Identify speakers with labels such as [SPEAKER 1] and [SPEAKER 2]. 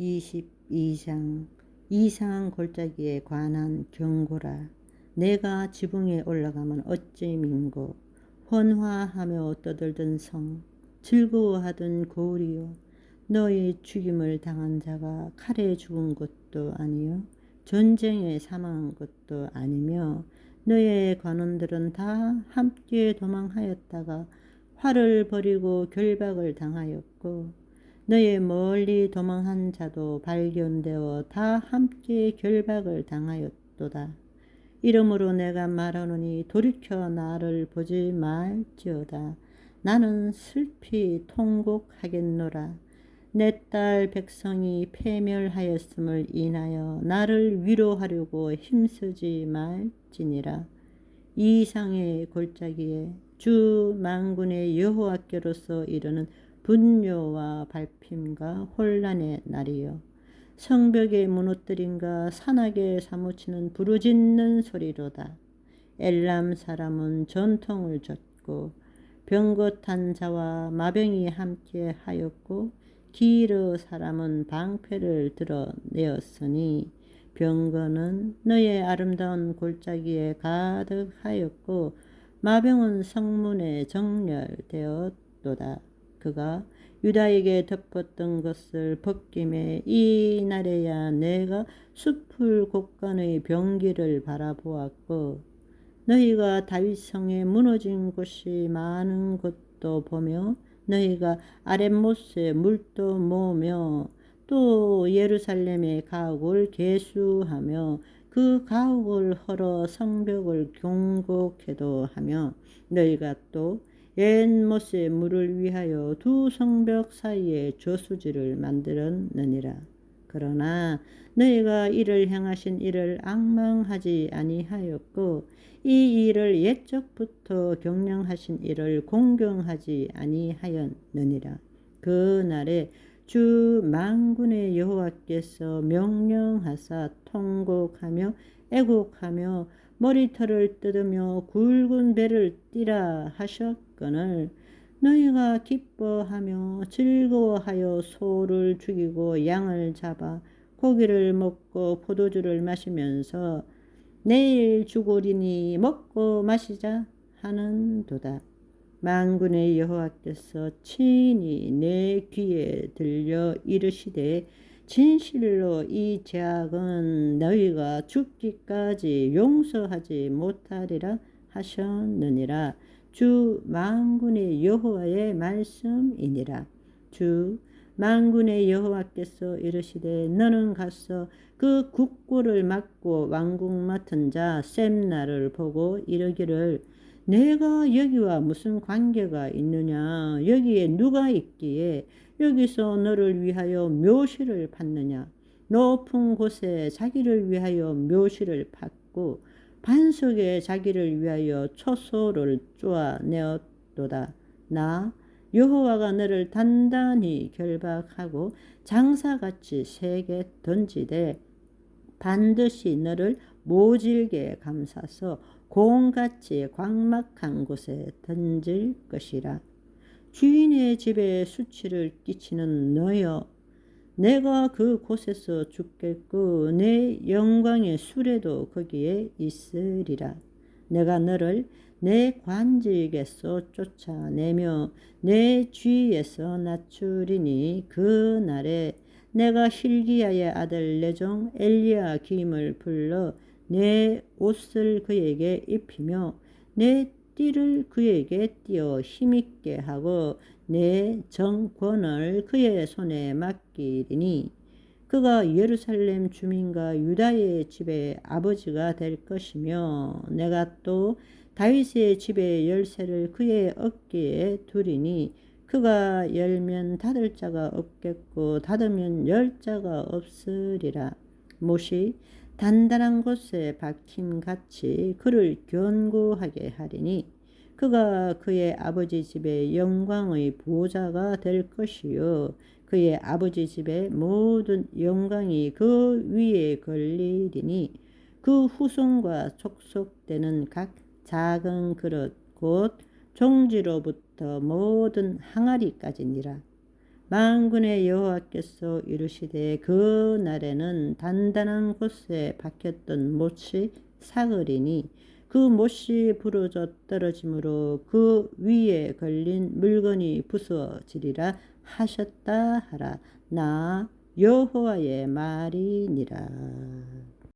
[SPEAKER 1] 22장 이상한 골짜기에 관한 경고라. 내가 지붕에 올라가면 어찌 민고? 혼화하며 떠들던 성 즐거워하던 고울이요. 너의 죽임을 당한 자가 칼에 죽은 것도 아니요. 전쟁에 사망한 것도 아니며 너의 관원들은 다 함께 도망하였다가 활을 버리고 결박을 당하였고 너의 멀리 도망한 자도 발견되어 다 함께 결박을 당하였도다. 이러므로 내가 말하노니 돌이켜 나를 보지 말지어다. 나는 슬피 통곡하겠노라. 내 딸 백성이 패멸하였음을 인하여 나를 위로하려고 힘쓰지 말지니라. 이상의 골짜기에 주 만군의 여호와께로서 이르는 분뇨와 발핌과 혼란의 날이요 성벽에 무너뜨린가 산악에 사무치는 부르짖는 소리로다. 엘람 사람은 전통을 졌고 병거탄 자와 마병이 함께 하였고 기르 사람은 방패를 드러내었으니 병거는 너의 아름다운 골짜기에 가득하였고 마병은 성문에 정렬되었도다. 그가 유다에게 덮었던 것을 벗김에 이 날에야 내가 숲을 곳간의 병기를 바라보았고 너희가 다윗성에 무너진 곳이 많은 곳도 보며 너희가 아랫못에 물도 모으며 또 예루살렘의 가옥을 개수하며 그 가옥을 헐어 성벽을 경곡해도 하며 너희가 또 옛못에 물을 위하여 두 성벽 사이에 저수지를 만들었느니라. 그러나 너희가 이를 행하신 일을 악망하지 아니하였고 이 일을 옛적부터 경영하신 일을 공경하지 아니하였느니라. 그 날에 주 만군의 여호와께서 명령하사 통곡하며 애곡하며 머리털을 뜯으며 굵은 배를 띠라 하셨 거늘 너희가 기뻐하며 즐거워하여 소를 죽이고 양을 잡아 고기를 먹고 포도주를 마시면서 내일 죽으리니 먹고 마시자 하는도다. 만군의 여호와께서 친히 내 귀에 들려 이르시되 진실로 이 죄악은 너희가 죽기까지 용서하지 못하리라 하셨느니라 주 만군의 여호와의 말씀이니라 주 만군의 여호와께서 이르시되 너는 가서 그 국고를 맡고 왕국 맡은 자 셈나를 보고 이르기를 내가 여기와 무슨 관계가 있느냐? 여기에 누가 있기에 여기서 너를 위하여 묘시를 받느냐? 높은 곳에 자기를 위하여 묘시를 받고 반석에 자기를 위하여 초소를 쪼아내었도다. 나 여호와가 너를 단단히 결박하고 장사같이 세게 던지되 반드시 너를 모질게 감싸서 공같이 광막한 곳에 던질 것이라. 주인의 집에 수치를 끼치는 너여, 내가 그 곳에서 죽겠고 내 영광의 수레도 거기에 있으리라. 내가 너를 내 관직에서 쫓아내며 내 주위에서 낮추리니 그 날에 내가 힐기야의 아들 내종 엘리야 김을 불러 내 옷을 그에게 입히며 내 띠를 그에게 띄어 힘있게 하고 내 정권을 그의 손에 맡기리니 그가 예루살렘 주민과 유다의 집의 아버지가 될 것이며 내가 또 다윗의 집의 열쇠를 그의 어깨에 두리니 그가 열면 닫을 자가 없겠고 닫으면 열 자가 없으리라. 못이 단단한 곳에 박힘같이 그를 견고하게 하리니 그가 그의 아버지 집의 영광의 보좌가 될 것이요. 그의 아버지 집의 모든 영광이 그 위에 걸리리니 그 후손과 촉속되는 각 작은 그릇 곧 종지로부터 모든 항아리까지니라 만군의 여호와께서 이르시되 그 날에는 단단한 곳에 박혔던 못이 사그리니 그 못이 부러져 떨어짐으로 그 위에 걸린 물건이 부서지리라 하셨다 하라. 나 여호와의 말이니라